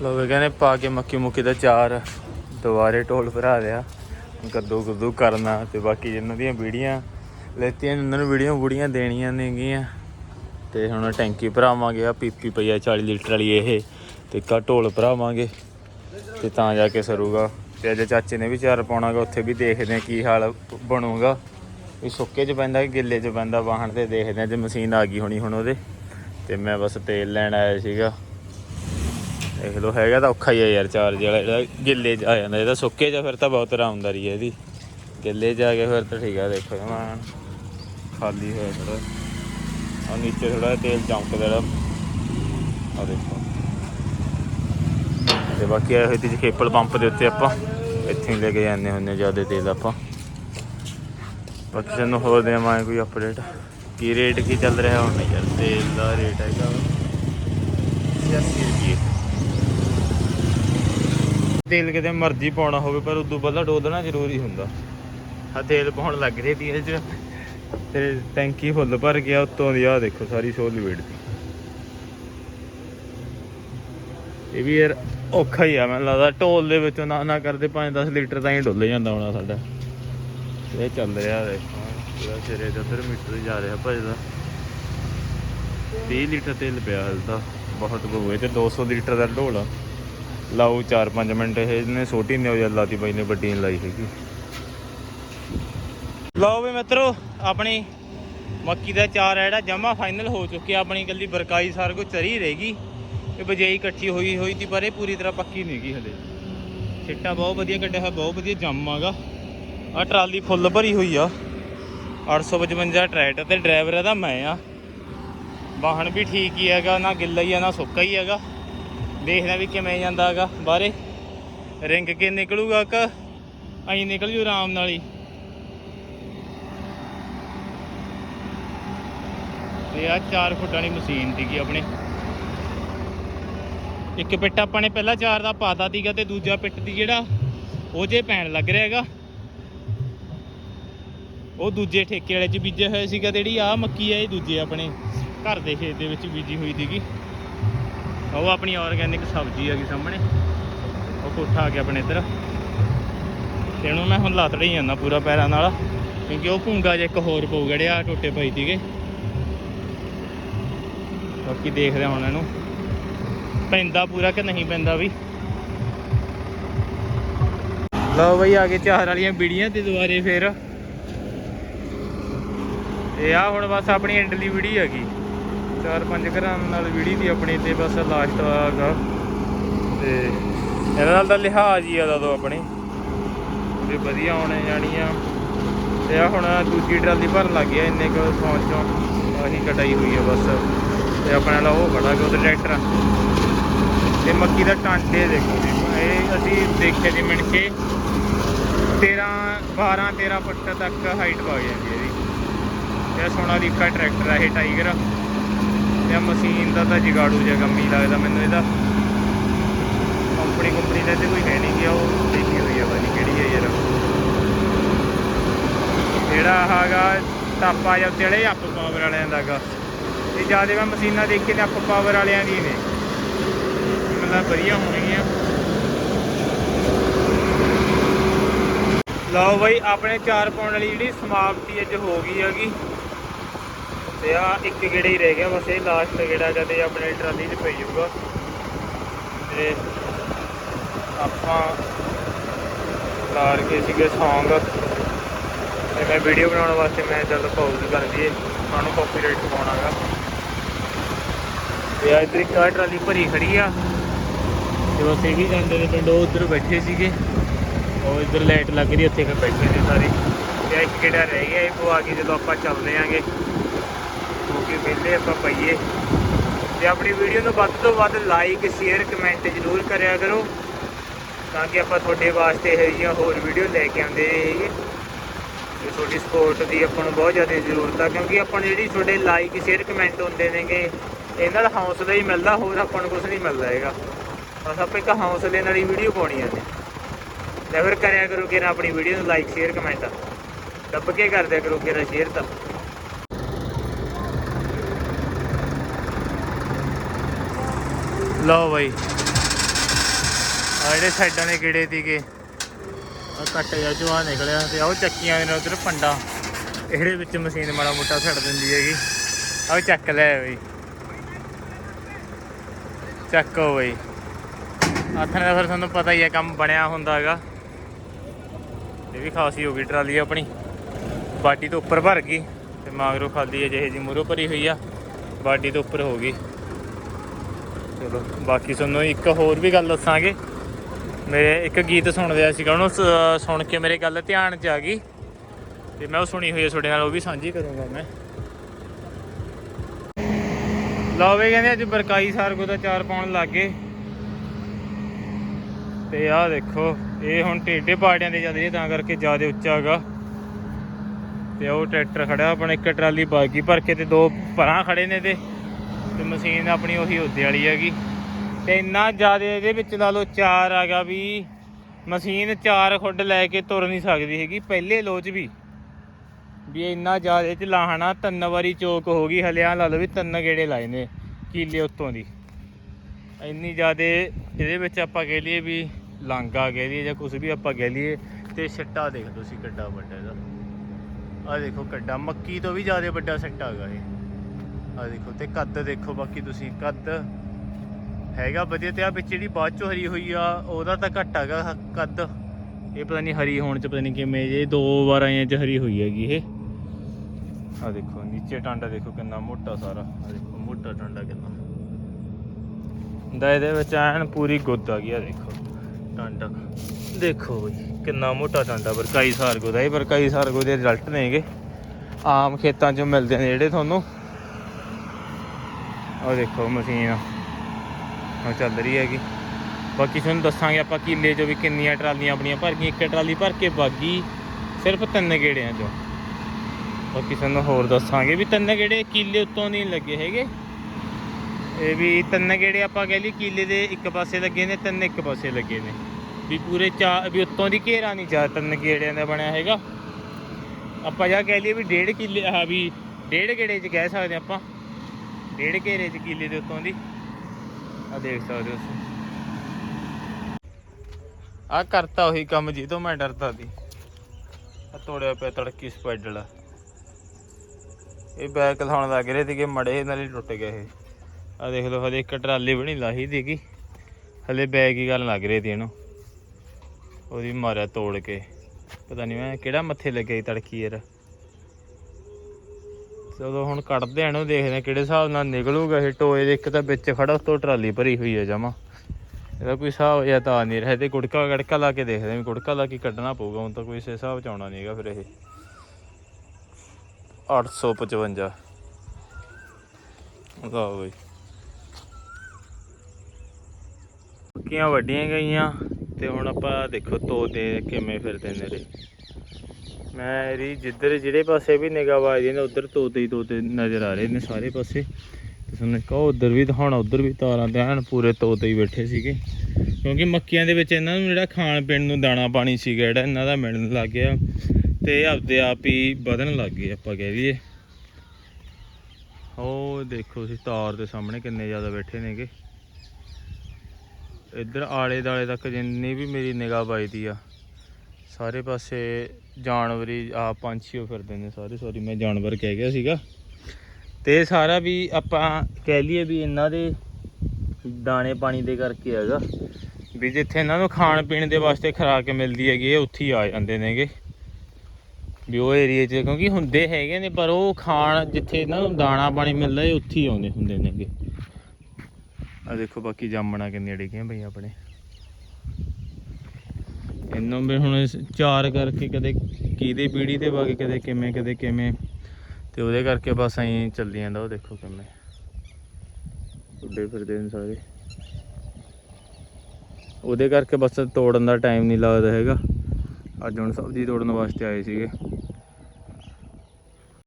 ਲੋਕ ਕਹਿੰਦੇ ਪਾ ਕੇ ਮੱਕੀ ਮੁੱਕੀ ਦਾ ਚਾਰ, ਦੁਬਾਰੇ ਢੋਲ ਭਰਾ ਲਿਆ। ਕੱਦੂ ਕੱਦੂ ਕਰਨਾ ਤੇ ਬਾਕੀ ਜਿਨ੍ਹਾਂ ਦੀਆਂ ਵੀੜੀਆਂ ਲੈਤੀਆਂ ਉਹਨਾਂ ਨੂੰ ਵੀੜੀਆਂ ਬੁੜੀਆਂ ਦੇਣੀਆਂ ਨੇਗੀਆਂ ਤੇ ਹੁਣ ਟੈਂਕੀ ਭਰਾਵਾਂਗੇ ਆ, ਪੀਪੀ ਪਈ ਆ 40 ਲੀਟਰ ਵਾਲੀ ਇਹ, ਤੇ ਕਾ ਢੋਲ ਭਰਾਵਾਂਗੇ। ਤੇ ਤਾਂ ਜਾ ਕੇ ਸਰੂਗਾ। ਤੇ ਅੱਜ ਚਾਚੇ ਨੇ ਵੀ ਚਾਰ ਪਾਉਣਾਗਾ, ਉੱਥੇ ਵੀ ਦੇਖਦੇ ਆ ਕੀ ਹਾਲ ਬਣੂਗਾ। ਵੀ ਸੁੱਕੇ 'ਚ ਪੈਂਦਾ ਕਿ ਗਿੱਲੇ 'ਚ ਪੈਂਦਾ, ਵਾਹਣ ਤੇ ਦੇਖਦੇ ਆ ਜੇ ਮਸ਼ੀਨ ਆ ਗਈ ਹੋਣੀ ਹੁਣ ਉਹਦੇ। ਤੇ ਮੈਂ ਬਸ ਤੇਲ ਲੈਣ ਆਇਆ ਸੀਗਾ। ਦੇਖ ਲਓ, ਹੈਗਾ ਤਾਂ ਔਖਾ ਹੀ ਆ ਯਾਰ ਚਾਰਜ ਵਾਲਾ, ਜਿਹੜਾ ਗਿੱਲੇ 'ਚ ਆ ਜਾਂਦਾ ਇਹਦਾ ਸੁੱਕੇ 'ਚ ਫਿਰ ਤਾਂ ਬਹੁਤ ਆਰਾਮਦਾਰੀ ਹੈ ਇਹਦੀ। ਗਿੱਲੇ 'ਚ ਆ ਕੇ ਫਿਰ ਤਾਂ ਠੀਕ ਆ, ਦੇਖੋ ਜਮਾਂ ਖਾਲੀ ਹੋਇਆ ਥੋੜਾ ਆ ਨੀਚੇ ਥੋੜਾ ਤੇਲ ਚਮਕਦਾ ਜਿਹੜਾ। ਆ ਦੇਖੋ। ਤੇ ਬਾਕੀ ਆਏ ਹੋਏ ਤੇ ਖੇਪਲ ਪੰਪ ਦੇ ਉੱਤੇ ਆਪਾਂ ਇੱਥੇ ਹੀ ਲੈ ਕੇ ਜਾਂਦੇ ਹੁੰਦੇ ਜ਼ਿਆਦਾ ਤੇਲ ਆਪਾਂ। ਬਾਕੀ ਤੁਹਾਨੂੰ ਹੋਰ ਦੇਵਾਂਗੇ ਕੋਈ ਅਪਡੇਟ ਕੀ ਰੇਟ ਕੀ ਚੱਲ ਰਿਹਾ ਹੁਣ? ਯਾਰ ਤੇਲ ਦਾ ਰੇਟ ਹੈਗਾ। 86 ਰੁਪਏ। ਤੇਲ ਕਿਤੇ ਮਰਜ਼ੀ ਪਾਉਣਾ ਹੋਵੇ, ਪਰ ਉਦੋਂ ਪਹਿਲਾਂ ਡੋਲਣਾ ਜ਼ਰੂਰੀ ਹੁੰਦਾ। ਆ ਤੇਲ ਪਾਉਣ ਲੱਗ ਰਿਹਾ ਤੇਲ 'ਚ। ਤੇ ਟੈਂਕੀ ਫੁੱਲ ਭਰ ਗਿਆ, ਉੱਤੋਂ ਦੀ ਆ ਦੇਖੋ ਸਾਰੀ ਸੋਲ ਵੇੜਦੀ ਇਹ ਵੀ ਯਾਰ ਔਖਾ ਹੀ ਆ, ਮੈਨੂੰ ਲੱਗਦਾ ਢੋਲ ਦੇ ਵਿੱਚੋਂ ਨਾ ਨਾ ਕਰਦੇ 5-10 ਲੀਟਰ ਤਾਂ ਹੀ ਡੁੱਲ ਜਾਂਦਾ ਹੋਣਾ ਸਾਡਾ। ਇਹ ਚੱਲ ਰਿਹਾ ਦੇਖੋ ਪੂਰਾ ਸਿਰੇ ਤੇ ਉਧਰ ਮੀਟਰ ਜਾ ਰਿਹਾ ਭਜਦਾ। 30 ਲੀਟਰ ਤੇਲ ਪਿਆ ਹਲ ਬਹੁਤ ਬਹੂਏ ਤੇ 200 ਲੀਟਰ ਦਾ ਢੋਲ ਆ। ਲਾਓ 4-5 ਮਿੰਟ, ਇਹ ਇਹਨੇ ਛੋਟੀ ਨੇ ਉਹ ਲਾਤੀ ਬਾਈ ਨੇ ਵੱਡੀ ਨਹੀਂ ਲਾਈ ਹੈਗੀ ਲਓ ਵੀ ਮਿੱਤਰੋ, ਆਪਣੀ ਮੱਕੀ ਦਾ ਚਾਰ ਆ ਜਿਹੜਾ ਜਮਾ ਫਾਈਨਲ ਹੋ ਚੁੱਕਿਆ, ਆਪਣੀ ਕੱਲੀ ਬਰਕਾਈ ਸਾਰ ਕੋ ਚਰੀ ਰਹੇਗੀ ਇਹ ਬਜਾਈ ਇਕੱਠੀ ਹੋਈ ਹੋਈ ਸੀ ਪਰ ਇਹ ਪੂਰੀ ਤਰ੍ਹਾਂ ਪੱਕੀ ਨਹੀਂ ਗਈ ਹਲੇ। ਛਿੱਟਾ ਬਹੁਤ ਵਧੀਆ ਕੱਢਿਆ ਹੋਇਆ, ਬਹੁਤ ਵਧੀਆ ਜੰਮ ਆਗਾ। ਆ ਟਰਾਲੀ ਫੁੱਲ ਭਰੀ ਹੋਈ ਆ। 855 ਟਰੈਕਟਰ ਤੇ ਡਰਾਈਵਰ ਇਹਦਾ, ਮੈਂ ਆ। ਵਾਹਣ ਵੀ ਠੀਕ ਹੀ ਹੈਗਾ, ਨਾ ਗਿੱਲਾ ਹੀ ਆ, ਨਾ ਸੁੱਕਾ ਹੀ ਹੈਗਾ। ਦੇਖਦਾ ਵੀ ਕਿਵੇਂ ਜਾਂਦਾ ਹੈਗਾ। ਬਾਹਰੇ ਰਿੰਗ ਕੇ ਨਿਕਲੂਗਾ ਕਿ ਐਂ ਨਿਕਲ ਜੂ ਆਰਾਮ ਨਾਲ ਹੀ। ਤੇ ਆ 4 ਫੁੱਟ ਵਾਲੀ ਮਸ਼ੀਨ ਸੀਗੀ ਆਪਣੇ। ਇੱਕ ਪਿੱਟ ਆਪਾਂ ਨੇ ਪਹਿਲਾਂ ਚਾਰ ਦਾ ਪਾਤਾ ਸੀਗਾ ਤੇ ਦੂਜਾ ਪਿੱਟ ਦੀ ਜਿਹੜਾ, ਉਹ ਜੇ ਪੈਣ ਲੱਗ ਰਿਹਾ ਹੈਗਾ। ਉਹ ਦੂਜੇ ਠੇਕੇ ਵਾਲੇ ਚ ਬੀਜਿਆ ਹੋਇਆ ਸੀਗਾ ਜਿਹੜੀ ਆ ਮੱਕੀ ਆ, ਇਹ ਦੂਜੇ ਆਪਣੇ ਘਰ ਦੇ ਖੇਤ ਦੇ ਵਿੱਚ ਬੀਜੀ ਹੋਈ ਸੀਗੀ। ਉਹ ਆਪਣੀ ਆਰਗੈਨਿਕ ਸਬਜ਼ੀ ਹੈਗੀ ਸਾਹਮਣੇ। ਉਹ ਕੋਠਾ ਆ ਗਿਆ ਆਪਣੇ ਇੱਧਰ। ਤੇ ਇਹਨੂੰ ਮੈਂ ਹੁਣ ਲੱਤ ਰਹੀ ਜਾਂਦਾ ਪੂਰਾ ਪੈਰਾਂ ਨਾਲ, ਕਿਉਂਕਿ ਉਹ ਭੂੰਗਾ ਜੇ ਇੱਕ ਹੋਰ ਪਊ ਗੜਿਆ ਟੋਟੇ ਪਈ ਸੀਗੇ। ਬਾਕੀ ਦੇਖਦੇ ਹਾਂ ਹੁਣ ਇਹਨੂੰ। ਪੈਂਦਾ ਪੂਰਾ ਕਿ ਨਹੀਂ ਪੈਂਦਾ ਵੀ। ਲਓ ਬਈ, ਆ ਗਏ ਚਾਰ ਵਾਲੀਆਂ ਬੀੜੀਆਂ ਤੇ ਦੁਬਾਰੇ ਫੇਰ। ਇਹ ਆ ਹੁਣ ਬਸ ਆਪਣੀ ਐਂਡਲੀ ਵੀਡੀ ਹੈਗੀ। ਚਾਰ ਪੰਜ ਘਰਾਂ ਨਾਲ ਵੀਡੀ ਦੀ ਆਪਣੀ ਤੇ ਬਸ ਲਾਸਟ ਆਗਾ ਤੇ ਇਹਦੇ ਨਾਲ ਤਾਂ ਲਿਹਾਜ਼ ਹੀ ਆਦਾ ਦੋ ਆਪਣੀ। ਵੀ ਵਧੀਆ ਆਉਣੇ ਜਾਣੀਆਂ। ਤੇ ਆ ਹੁਣ ਦੂਜੀ ਟਰਾਲੀ ਭਰਨ ਲੱਗ ਗਿਆ ਇੰਨੇ ਕੁ ਸੌਂਚ ਚੋਂ। ਆਹੀ ਕਟਾਈ ਹੋਈ ਆ ਬਸ। ਤੇ ਆਪਣੇ ਨਾਲ ਉਹ ਖੜਾ ਗਿਆ ਉਹਦੇ ਟਰੈਕਟਰ। ਤੇ ਮੱਕੀ ਦਾ ਟਾਂਟੇ ਦੇਖੋ ਜੀ। ਇਹ ਅਸੀਂ ਦੇਖਿਆ ਜੀ ਮਿਣ ਕੇ। 13 12 13 ਫੁੱਟ ਤੱਕ ਹਾਈਟ ਪਾ ਜਾਂਦੀ ਹੈ ਇਹਦੀ ਇਹ ਸੋਨਾਲੀਕਾ ਟਰੈਕਟਰ ਆ, ਇਹ ਟਾਈਗਰ ਜਾਂ ਮਸ਼ੀਨ ਦਾ ਤਾਂ ਜਗਾੜੂ ਜਿਹਾ ਕੰਮ ਹੀ ਲੱਗਦਾ ਮੈਨੂੰ ਇਹਦਾ। ਕੰਪਨੀ ਕੰਪਨੀ ਦਾ ਤੇ ਕੋਈ ਹੈ ਨਹੀਂ ਗਿਆ, ਉਹ ਦੇਖੀ ਹੋਈ ਹੈ ਬਾਜੀ ਕਿਹੜੀ ਹੈ ਯਾਰ। ਜਿਹੜਾ ਹੈਗਾ ਟਾਪਾ ਜਾਂ ਜਿਹੜੇ ਅੱਪ ਪਾਵਰ ਵਾਲਿਆਂ ਦਾ ਹੈਗਾ ਇਹ ਜ਼ਿਆਦਾ ਮੈਂ ਮਸ਼ੀਨਾਂ ਦੇਖੀ ਤੇ ਅੱਪ ਪਾਵਰ ਵਾਲਿਆਂ ਦੀ ਨੇ। ਮਤਲਬ ਵਧੀਆ ਹੋਣਗੀਆਂ। ਲਓ ਬਈ, ਆਪਣੇ ਚਾਰ ਪਾਉਣ ਵਾਲੀ ਜਿਹੜੀ ਸਮਾਪਤੀ ਅੱਜ ਹੋ ਗਈ ਹੈਗੀ। ਤੇ ਆ, ਇੱਕ ਗੇੜਾ ਹੀ ਰਹਿ ਗਿਆ, ਬਸ ਇਹ ਲਾਸਟ ਗੇੜਾ ਜਦ ਇਹ ਆਪਣੇ ਟਰਾਲੀ 'ਚ ਪਈ ਜਾਊਗਾ। ਤੇ ਆਪਾਂ ਲਾਰ ਕੇ ਸੀਗੇ ਸੌਂਗ ਤੇ ਮੈਂ ਵੀਡੀਓ ਬਣਾਉਣ ਵਾਸਤੇ ਮੈਂ ਚੱਲ ਪਾਉਜ਼ ਕਰ ਦਈਏ। ਸਾਨੂੰ ਕਾਪੀਰਾਈਟ ਪਾਉਣਾਗਾ। ਤੇ ਆ ਇੱਧਰ ਇੱਕ ਆਹ ਟਰਾਲੀ ਭਰੀ ਖੜੀ ਆ। ਤੇ ਬਸ ਇਹ ਵੀ ਜਾਂਦੇ ਨੇ ਪਿੰਡ ਉਹ ਉੱਧਰ ਬੈਠੇ ਸੀਗੇ। ਉਹ ਇੱਧਰ ਲਾਈਟ ਲੱਗ ਰਹੀ ਉੱਥੇ ਫਿਰ ਬੈਠੇ ਨੇ ਸਾਰੇ। ਤੇ ਆਹ ਇੱਕ ਕਿਹੜਾ ਰਹਿ ਗਿਆ, ਇਹ ਪਵਾ ਕੇ ਜਦੋਂ ਆਪਾਂ ਚੱਲਦੇ ਆਂਗੇ। ਕਿਉਂਕਿ ਆਪਾਂ ਪਾਈਏ ਤੇ ਆਪਣੀ ਵੀਡੀਓ ਨੂੰ ਵੱਧ ਤੋਂ ਵੱਧ ਲਾਈਕ ਸ਼ੇਅਰ ਕਮੈਂਟ ਜ਼ਰੂਰ ਕਰਿਆ ਕਰੋ ਤਾਂ ਕਿ ਆਪਾਂ ਤੁਹਾਡੇ ਵਾਸਤੇ ਇਹੋ ਜਿਹੀਆਂ ਹੋਰ ਵੀਡੀਓ ਲੈ ਕੇ ਆਉਂਦੇ ਰਹੀਏ। ਤੇ ਤੁਹਾਡੀ ਸਪੋਰਟ ਦੀ ਆਪਾਂ ਨੂੰ ਬਹੁਤ ਜ਼ਿਆਦਾ ਜ਼ਰੂਰਤ ਆ, ਕਿਉਂਕਿ ਆਪਾਂ ਨੂੰ ਜਿਹੜੀ ਤੁਹਾਡੇ ਲਾਈਕ ਸ਼ੇਅਰ ਕਮੈਂਟ ਹੁੰਦੇ ਨੇਗੇ, ਇਹਨਾਂ ਦਾ ਹੌਸਲਾ ਹੀ ਮਿਲਦਾ, ਹੋਰ ਆਪਾਂ ਨੂੰ ਕੁਝ ਨਹੀਂ ਮਿਲਦਾ ਹੈਗਾ। ਬਸ ਆਪਾਂ ਇੱਕ ਹੌਸਲੇ ਨਾਲ ਹੀ ਵੀਡੀਓ ਪਾਉਣੀ ਆ ਨੇ ਲੈ ਫਿਰ ਕਰਿਆ ਕਰੋ ਕਿ ਆਪਣੀ ਵੀਡੀਓ ਨੂੰ ਲਾਈਕ ਸ਼ੇਅਰ ਕਮੈਂਟ ਦੱਬ ਕੇ ਕਰ ਦਿਆ ਕਰੋ ਕਿ ਸ਼ੇਅਰ ਤਾਂ। ਲਓ ਬਾਈ। ਆ ਜਿਹੜੇ ਸਾਈਡਾਂ ਦੇ ਕੀੜੇ ਸੀਗੇ ਆ ਕੱਟ ਜਾ ਚੋਆ ਨਿਕਲਿਆ ਤੇ ਆਹ ਉਹ ਚੱਕੀਆਂ ਨੇ ਉਧਰ ਪੰਡਾ। ਇਹਦੇ ਵਿੱਚ ਮਸ਼ੀਨ ਮਾੜਾ ਮੋਟਾ ਛੱਡ ਦਿੰਦੀ ਹੈਗੀ। ਆਹ ਚੱਕ ਲੈ ਬਈ। ਚੱਕੋ ਬਈ। ਆਥਣੇ ਦਾ ਫਿਰ ਤੁਹਾਨੂੰ ਪਤਾ ਹੀ ਹੈ ਕੰਮ ਬਣਿਆ ਹੁੰਦਾ ਹੈਗਾ। ਇਹ ਵੀ ਖਾਸੀ ਹੋ ਗਈ ਟਰਾਲੀ ਆਪਣੀ। ਬਾਡੀ ਤੋਂ ਉੱਪਰ ਭਰ ਗਈ ਤੇ ਮਾਗਰੋ ਖਾਲੀ ਹੈ ਜਿਹੇ ਜੀ ਮੂਰੋ ਭਰੀ ਹੋਈ ਆ। ਬਾਡੀ ਤੋਂ ਉੱਪਰ ਹੋ ਗਈ। ਚਲੋ, ਬਾਕੀ ਤੁਹਾਨੂੰ ਇੱਕ ਹੋਰ ਵੀ ਗੱਲ ਦੱਸਾਂਗੇ। ਮੇਰੇ ਇੱਕ ਗੀਤ ਸੁਣ ਰਿਹਾ ਸੀਗਾ, ਉਹਨੂੰ ਸ- ਸੁਣ ਕੇ ਮੇਰੇ ਗੱਲ ਧਿਆਨ 'ਚ ਆ ਗਈ। ਤੇ ਮੈਂ ਉਹ ਸੁਣੀ ਹੋਈ ਹੈ ਤੁਹਾਡੇ ਨਾਲ, ਉਹ ਵੀ ਸਾਂਝੀ ਕਰੂੰਗਾ ਮੈਂ। ਲਓ ਵੀ ਕਹਿੰਦੇ ਅੱਜ ਬਰਕਾਈ ਸਾਰਗੋ ਦਾ ਚਾਰ ਪਾਉਣ ਲੱਗ। ਗਏ ਤੇ ਆਹ ਦੇਖੋ, ਇਹ ਹੁਣ ਟੇਡੇ ਪਾੜਿਆਂ ਦੇ ਜਾਂਦੇ ਤਾਂ ਕਰਕੇ ਜ਼ਿਆਦਾ ਉੱਚਾ ਹੈਗਾ। ਤੇ ਉਹ ਟਰੈਕਟਰ ਖੜਾ ਆਪਣਾ ਇੱਕ ਟਰਾਲੀ ਬਾਗੀ ਭਰ ਕੇ ਤੇ ਦੋ ਪਰਾਂ ਖੜੇ ਨੇ ਤੇ ਤੇ ਮਸ਼ੀਨ ਆਪਣੀ ਉਹੀ ਉਹਦੇ ਵਾਲੀ ਹੈਗੀ। ਤੇ ਇੰਨਾ ਜ਼ਿਆਦਾ ਇਹਦੇ ਵਿੱਚ ਲਾ ਲਓ ਚਾਰ ਹੈਗਾ ਵੀ ਮਸ਼ੀਨ ਚਾਰ ਖੁੱਡ ਲੈ ਕੇ ਤੁਰ ਨਹੀਂ ਸਕਦੀ ਹੈਗੀ, ਪਹਿਲੇ ਲੋਚ ਵੀ। ਵੀ ਇੰਨਾ ਜ਼ਿਆਦਾ ਚ ਲਾਹਣਾ, ਤਿੰਨ ਵਾਰੀ ਚੋਕ ਹੋ ਗਈ ਹਲਿਆਂ ਲਾ ਲਓ ਵੀ ਤਿੰਨ ਗੇੜੇ ਲਾਏ ਨੇ ਕੀਲੇ ਉੱਤੋਂ ਦੀ। ਇੰਨੀ ਜ਼ਿਆਦਾ ਇਹਦੇ ਵਿੱਚ ਆਪਾਂ ਕਹਿ ਲਈਏ ਵੀ ਲਾਂਗਾ ਕਹਿ ਲਈਏ ਜਾਂ ਕੁਝ ਵੀ ਆਪਾਂ ਕਹਿ ਲਈਏ ਤੇ ਛੱਟਾ ਦੇਖ ਲਓ ਤੁਸੀਂ ਕਿੱਡਾ ਵੱਡਾ ਇਹਦਾ। ਆ ਦੇਖੋ ਕੱਡਾ, ਮੱਕੀ ਤੋਂ ਵੀ ਜ਼ਿਆਦਾ ਵੱਡਾ ਸੱਟਾ ਹੈਗਾ ਇਹ। ਆ ਦੇਖੋ, ਤੇ ਕੱਦ ਦੇਖੋ ਬਾਕੀ ਤੁਸੀਂ, ਕੱਦ ਹੈਗਾ ਵਧੀਆ ਤੇ ਆ ਵਿੱਚ ਜਿਹੜੀ ਬਾਅਦ ਚੋਂ ਹਰੀ ਹੋਈ ਆ, ਉਹਦਾ ਤਾਂ ਘੱਟ ਹੈਗਾ ਕੱਦ। ਇਹ ਪਤਾ ਨਹੀਂ ਹਰੀ ਹੋਣ ਚ ਪਤਾ ਨਹੀਂ ਕਿਵੇਂ ਜੇ ਦੋ ਵਾਰ ਆਈਆਂ ਚ ਹਰੀ ਹੋਈ ਹੈਗੀ ਇਹ। ਆ ਦੇਖੋ, ਨੀਚੇ ਟਾਂਡਾ ਦੇਖੋ ਕਿੰਨਾ ਮੋਟਾ ਸਾਰਾ। ਆ ਦੇਖੋ, ਮੋਟਾ ਟਾਂਡਾ ਕਿੰਨਾ। ਦਾ ਇਹਦੇ ਵਿੱਚ ਐਨ ਪੂਰੀ ਗੁੱਦ ਆ ਗਈ ਆ ਦੇਖੋ, ਟਾਂਡਾ। ਦੇਖੋ ਬਈ, ਕਿੰਨਾ ਮੋਟਾ ਟਾਂਡਾ ਬਰਕਾਈ ਸਾਰਗੋ ਦਾ ਇਹ ਬਰਕਾਈ ਸਾਰਗੋ ਦੇ ਰਿਜ਼ਲਟ ਨੇਗੇ। ਆਮ ਖੇਤਾਂ 'ਚੋਂ ਮਿਲਦੇ ਨੇ ਜਿਹੜੇ ਤੁਹਾਨੂੰ। ਉਹ ਦੇਖੋ ਮਸ਼ੀਨ। ਉਹ ਚੱਲ ਰਹੀ ਹੈਗੀ। ਬਾਕੀ ਤੁਹਾਨੂੰ ਦੱਸਾਂਗੇ ਆਪਾਂ ਕਿੱਲੇ 'ਚ ਵੀ ਕਿੰਨੀਆਂ ਟਰਾਲੀਆਂ ਆਪਣੀਆਂ ਭਰ ਗਈਆਂ। ਇੱਕ ਟਰਾਲੀ ਭਰ ਕੇ ਬਾਗੀ, ਸਿਰਫ ਤਿੰਨ ਗੇੜਿਆਂ 'ਚੋਂ। ਬਾਕੀ ਤੁਹਾਨੂੰ ਹੋਰ ਦੱਸਾਂਗੇ ਵੀ ਤਿੰਨ ਗੇੜੇ ਕਿੱਲੇ ਉੱਤੋਂ ਨਹੀਂ ਲੱਗੇ ਹੈਗੇ। ਇਹ ਵੀ ਤਿੰਨ ਗੇੜੇ ਆਪਾਂ ਕਹਿ ਲਈ ਕਿੱਲੇ ਦੇ ਇੱਕ ਪਾਸੇ ਲੱਗੇ ਨੇ, ਤਿੰਨ ਇੱਕ ਪਾਸੇ ਲੱਗੇ ਨੇ। ਵੀ ਪੂਰੇ ਚਾ ਵੀ ਉੱਤੋਂ ਦੀ ਘੇਰਾ ਨਹੀਂ ਚਾ ਤਿੰਨ ਗੇੜਿਆਂ ਦਾ ਬਣਿਆ ਹੈਗਾ। ਆਪਾਂ ਜਾਂ ਕਹਿ ਲਈਏ ਵੀ ਡੇਢ ਕਿੱਲੇ ਆ ਵੀ ਡੇਢ ਗੇੜੇ 'ਚ ਕਹਿ ਸਕਦੇ ਆਪਾਂ। ਡੇਢ ਘੇਰੇ 'ਚ ਕਿੱਲੇ ਦੇ ਉੱਤੋਂ ਦੀ। ਆ ਦੇਖ ਸਕਦੇ ਹੋ ਤੁਸੀਂ। ਆ ਕਰਤਾ ਉਹੀ ਕੰਮ ਜੀ ਤੋਂ ਮੈਂ ਡਰਦਾ ਸੀ। ਆ ਤੋੜਿਆ ਪਿਆ ਤੜਕੀ ਸਪੈਡਲ। ਇਹ ਬੈਕ ਲਾਉਣ ਲੱਗ ਰਹੇ ਸੀਗੇ, ਮੜੇ ਨਾਲ ਹੀ ਟੁੱਟ ਗਏ ਇਹ। ਆ ਦੇਖ ਲਓ ਹਲੇ ਇੱਕ ਟਰਾਲੀ ਵੀ ਨਹੀਂ ਲਾਹੀ ਦੀਗੀ ਹਲੇ ਬੈਗ ਹੀ ਕਰਨ ਲੱਗ ਰਹੇ ਸੀ ਇਹਨੂੰ। ਉਹਦੀ ਮਾਰਿਆ ਤੋੜ ਕੇ। ਪਤਾ ਨਹੀਂ ਮੈਂ ਕਿਹੜਾ ਮੱਥੇ ਲੱਗਿਆ ਸੀ ਤੜਕੀ ਯਾਰ। ਚਲੋ ਹੁਣ ਕੱਢਦੇ ਆ ਇਹਨੂੰ ਦੇਖਦੇ ਆ ਕਿਹੜੇ ਹਿਸਾਬ ਨਾਲ ਨਿਕਲੂਗਾ। ਇਹ ਟੋਏ ਦੇ ਇੱਕ ਤਾਂ ਵਿੱਚ ਖੜਾ, ਉਸ ਤੋਂ ਟਰਾਲੀ ਭਰੀ ਹੋਈ ਹੈ ਜਮਾ। ਇਹਦਾ ਕੋਈ ਹਿਸਾਬ ਜਾਂ ਤਾਂ ਨਹੀਂ ਰਿਹਾ। ਤੇ ਗੁੜਕਾ ਗੜਕਾ ਲਾ ਕੇ ਦੇਖਦੇ ਆ ਗੁੜਕਾ ਲਾ ਕੇ ਕੱਢਣਾ ਪਊਗਾ। ਹੁਣ ਤਾਂ ਕੋਈ ਇਸ ਹਿਸਾਬ ਚ ਆਉਣਾ ਨਹੀਂਗਾ ਫਿਰ ਇਹ। 855 ਲਓ ਬਈ। ਪੱਕੀਆਂ ਵੱਡੀਆਂ ਗਈਆਂ ਤੇ ਹੁਣ ਆਪਾਂ ਦੇਖੋ ਤੋਤੇ ਕਿਵੇਂ ਫਿਰਦੇ ਨੇ ਰੇ ਮੈਂ ਇਹਦੀ ਜਿੱਧਰ ਜਿਹੜੇ ਪਾਸੇ ਵੀ ਨਿਗਾਹ ਵੱਜਦੀ ਨੇ ਉਧਰ ਤੋਤੇ ਹੀ ਤੋਤੇ ਨਜ਼ਰ ਆ ਰਹੇ ਨੇ ਸਾਰੇ ਪਾਸੇ। ਤੇ ਤੁਹਾਨੂੰ ਕਹੋ ਉਧਰ ਵੀ ਦਿਖਾਉਣਾ, ਉਧਰ ਵੀ ਤਾਰਾਂ ਤੇ ਐਨ ਪੂਰੇ ਤੋਤੇ ਹੀ ਬੈਠੇ ਸੀਗੇ। ਕਿਉਂਕਿ ਮੱਕੀਆਂ ਦੇ ਵਿੱਚ ਇਹਨਾਂ ਨੂੰ ਜਿਹੜਾ ਖਾਣ ਪੀਣ ਨੂੰ ਦਾਣਾ ਪਾਣੀ ਸੀਗਾ, ਜਿਹੜਾ ਇਹਨਾਂ ਦਾ ਮਿਲਣ ਲੱਗ ਗਿਆ। ਤੇ ਆਪਦੇ ਆਪ ਹੀ ਵਧਣ ਲੱਗ ਗਏ ਆਪਾਂ ਕਹਿ ਦਈਏ ਉਹ ਦੇਖੋ ਸੀ ਤਾਰ ਦੇ ਸਾਹਮਣੇ ਕਿੰਨੇ ਜ਼ਿਆਦਾ ਬੈਠੇ ਨੇਗੇ। ਇੱਧਰ ਆਲੇ ਦਾਲੇ ਤੱਕ ਜਿੰਨੀ ਵੀ ਮੇਰੀ ਨਿਗਾਹ ਵੱਜਦੀ ਆ ਸਾਰੇ ਪਾਸੇ ਜਾਨਵਰੀ, ਆ ਪੰਛੀ ਉਹ ਫਿਰਦੇ ਨੇ ਸਾਰੇ ਸੌਰੀ ਮੈਂ ਜਾਨਵਰ ਕਹਿ ਗਿਆ ਸੀਗਾ। ਤੇ ਸਾਰਾ ਵੀ ਆਪਾਂ ਕਹਿ ਲਈਏ ਵੀ ਇਹਨਾਂ ਦੇ ਦਾਣੇ ਪਾਣੀ ਦੇ ਕਰਕੇ ਹੈਗਾ। ਵੀ ਜਿੱਥੇ ਇਹਨਾਂ ਨੂੰ ਖਾਣ ਪੀਣ ਦੇ ਵਾਸਤੇ ਖੁਰਾਕ ਮਿਲਦੀ ਹੈਗੀ, ਇਹ ਉੱਥੇ ਹੀ ਆ ਜਾਂਦੇ ਨੇਗੇ। ਵੀ ਉਹ ਏਰੀਏ 'ਚ, ਕਿਉਂਕਿ ਹੁੰਦੇ ਹੈਗੇ ਨੇ, ਪਰ ਉਹ ਖਾਣ ਜਿੱਥੇ ਇਹਨਾਂ ਨੂੰ ਦਾਣਾ ਪਾਣੀ ਮਿਲਦਾ, ਇਹ ਉੱਥੇ ਹੀ ਆਉਂਦੇ ਹੁੰਦੇ ਨੇਗੇ। ਆ ਦੇਖੋ ਬਾਕੀ ਜਾਮਣਾ ਕਿੰਨੀਆਂ ਡਿੱਗੀਆਂ ਪਈਆਂ ਆਪਣੇ। ਇਹਨਾਂ ਵੀ ਹੁਣ ਚਾਰ ਕਰਕੇ ਕਦੇ ਕਿਹਦੇ ਪੀੜੀ ਤੇ ਵਗ ਕਦੇ ਕਿਵੇਂ ਕਦੇ ਕਿਵੇਂ। ਤੇ ਉਹਦੇ ਕਰਕੇ ਬਸ ਐਂ ਚੱਲੀ ਜਾਂਦਾ, ਉਹ ਦੇਖੋ ਕਿਵੇਂ। ਉੱਡੇ ਫਿਰਦੇ ਨੇ ਸਾਰੇ। ਉਹਦੇ ਕਰਕੇ ਬਸ ਤੋੜਨ ਦਾ ਟਾਈਮ ਨਹੀਂ ਲੱਗਦਾ ਹੈਗਾ। ਅੱਜ ਹੁਣ ਸਬਜ਼ੀ ਤੋੜਨ ਵਾਸਤੇ ਆਏ ਸੀਗੇ।